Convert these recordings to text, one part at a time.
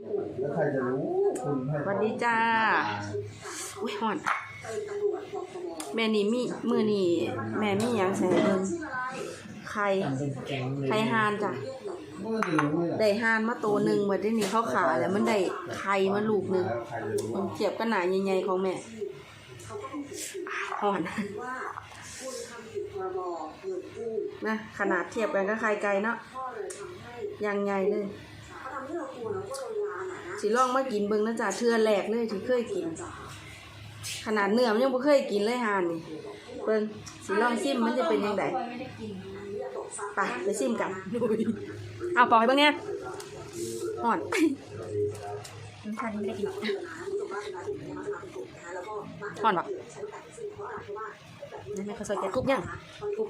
แล้วใครจะรู้คุณให้สวัสดีจ้า อุ้ยห่อนแม่นี่มีมือนี่แม่มีหยังใส่ให้เบิ่งไข่ทำเป็นแก๊งเลยไข่ห่านจ้ะเมื่อเดือนนี่แหละได้ห่านมาตัวหนึ่งบัดนี้นี่เขาขาแล้วมันได้ไข่มาลูกหนึงใครจะรู้มันเทียบกันหนาใหญ่ๆของแม่ห่อนนะขนาดเทียบกันก็ไข่ไก่เนาะยังใหญ่เลย สิลองมากินเบิ่งนะจ๊ะเทือแรกเลยที่เคยกิน ขนาดเนื้อมันยังบ่เคยกินเลยห่านี่เบิ่งสิลองชิมมันจะเป็นยังไงไปไปชิมกันเอาปอกให้เบิ่งเนี่ยห่อนน้ำชาที่ไม่ได้กินห่อนปะนี่แม่เขาใส่แกะคุกยังคุก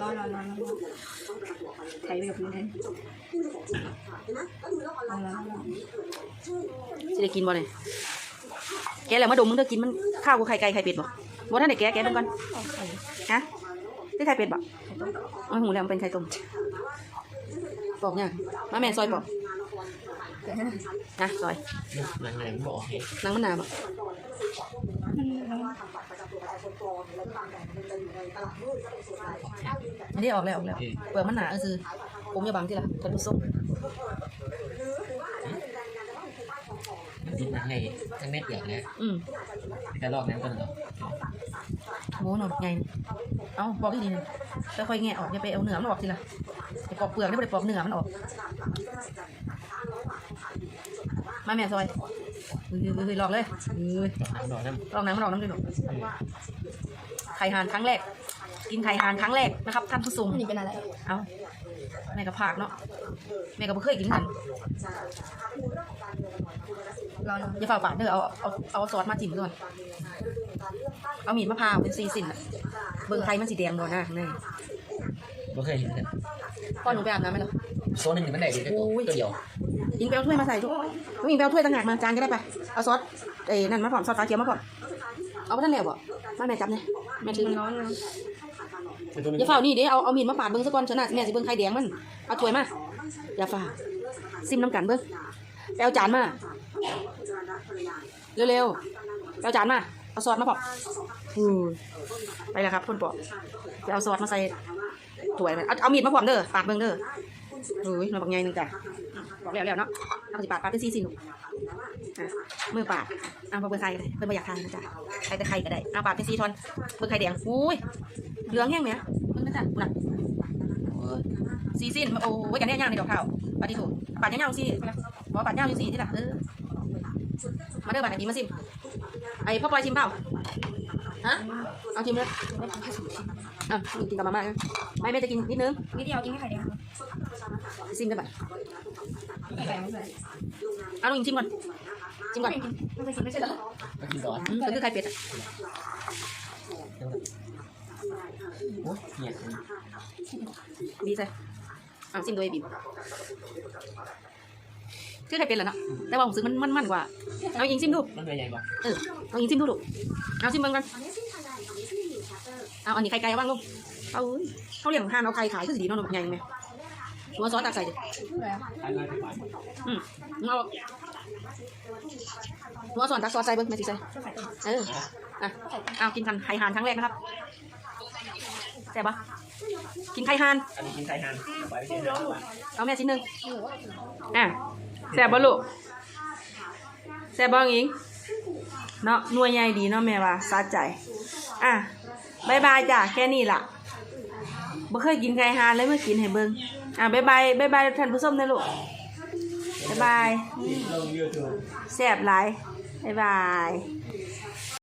ร้อนร้อนร้อนร้อไถไปกับพื้นเลยร้อนจะได้กินบ่เนี่ยแกแล้วมาดมมึงเธอกินมันข้าวกับไข่ไก่ไข่เป็ดบ่บ่ท่านได้แกแกะดูก่อนฮะได้ไข่เป็ดบ่อ๋อหูแล้วมันเป็นไข่ต้มปอกเนี่ยมาแม่ซอยปอกนะซอยหลังไหนบอกหนังมันหนาบ่ อันนี้ออกแล้วออกแล้วเปลือกมันหนาเออคือผมอย่าบังที่ละท่านผู้ชมมันติดหนังไงทั้งเม็ดเปลือกเนี่ยอืมกระลอกน้ำกันเหรอโหหนอนไง เอาปอกที่ดีหนึงค่อยๆแงะออกอย่าไปเอาเนื้อมันออกทีละไปปอกเปลือกนี่ไม่ได้ปอกเนื้อมันออก มาแม่ซอย เฮ้ยเฮ้ยเฮ้ยลองเลยเฮ้ยดอกน้ำดอกน้ลองน้ำมันออกน้ำด้วยหนูำไข่ห่านครั้งแรก กินไข่ห่านครั้งแรกนะครับ ท่านผู้ชมอันนี้เป็นอะไร เอาแม่กับผักเนาะแม่ก็บ่เคยกินกันร้อนร้อนอย่าฝ่าปากเด้อเอาเอาเอาซอสมาจิ้มก่อนเอามีดมะพร้าวเป็นซีสินอะเบิ่งไข่มันสีแดงบ่นะนี่ไม่เคยเห็นกันพ่อหนูไปอาบน้ำไหมล่ะโซนหนึ่งมันได้ดีแต่ตัวอุ้ยตัวเดียว ยิงไปเอาถ้วยมาใส่ทุกน้องยิงไปเอาถ้วยต่างหากมาจานก็ได้ไป เอาซอสเอ้ยนั่นมาผ่อนซอสฟ้าเขียวมาผ่อน เอาไปท่านแล้วบ่มาแม่จับเนี่ยแม่ถือร้อนร้อนแต่ตัวนึงอย่าเฝ้านี่เด้เอาเอามีดมาปาดเบิ่งซะก่อนชนะแม่สิเบิ่งไข่แดงมัน เอาถ้วยมา อย่าฝ่าซิมน้ำกันเบิ่งไปเอาจานมา เร็วๆไปเอาจานมา เอาซอสมาปอกอือไปแล้วครับคุณปอกไปเอาซอสมาใส่ถ้วยมาเอาเอามีดมาพร้อมเด้อปาดเบิ่งเด้อ เฮ้ยเราบักใหญ่หนึ่งจ้ะบอกแล้วแล้วเนาะเอาสิปาดปาดเป็นซี่สิลูกอะมือปาดเอาเบิ่งไข่ก็ได้เพิ่นบ่อยากทานนะจ๊ะไข่แต่ไข่ก็ได้เอาปาดเป็นซี่ทอนเบิ่งไข่แดงอุ้ยเหลืองแห้งไหมเบิ่งนะจ๊ะน่ะซีซินโอ้ยกันเนี่ยย่างในดอกข้าวปาดิโถปาดย่างๆสิบอปาดย่างอยู่สิที่ละเออมาเด้อบัดนี้มาซิมไอ้พ่อปอยชิมเปล่า ฮะเอาชิมเลยอะกินกับมาม่านะไม่แม่จะกินนิดนึงวิธีเอากินแค่ไข่เดียวซิมกันไปไข่แดงไม่ใส่เอาลองชิมก่อนชิมก่อนไม่เคยกินไม่ใช่เหรอก็กินก่อนอืมก็คือไข่เป็ดอะโอ้ยเนี่ยดีใส่เอาซิมโดยบีบคือไข่เป็ดแหละเนาะแต่ว่าผมซื้อมันมันมันกว่าเอายิงซิมดูมันตัวใหญ่ปะเออเอายิงซิมดูลูกเอาซิมเบิ่งกัน เอาอันนี้ไข่ไก่เอาบ้างลูกเอาเอ้ยเขาเลี้ยงห่านเอาไข่ขายก็สิดีเนาะลูกใหญ่ไหมหัวซอสตักใส่ดิแล้วขายมาเป็นบาทอืมเอาหัวซอสตักซอสใส่เบิ่งแม่สิใส่ไข่ต้มเอออะเอากินกันไข่ห่านครั้งแรกนะครับแซ่บปะกินไข่ห่านอันนี้กินไข่หันไว้ไม่ใช่เนื้อหวานเอาแม่ชิ้นหนึ่งอะแซ่บบ่ลูกแซ่บบ่อิงเนาะหน่วยใหญ่ดีเนาะแม่ว่าสะใจ อะ บายบายจ้ะแค่นี้ล่ะบ่เคยกินไก่ฮานเลยมากินให้เบิ่งอะบายบายบายบายท่านผู้ชมนะลูกบายบายลงยูทูบแซ่บหลายบายบาย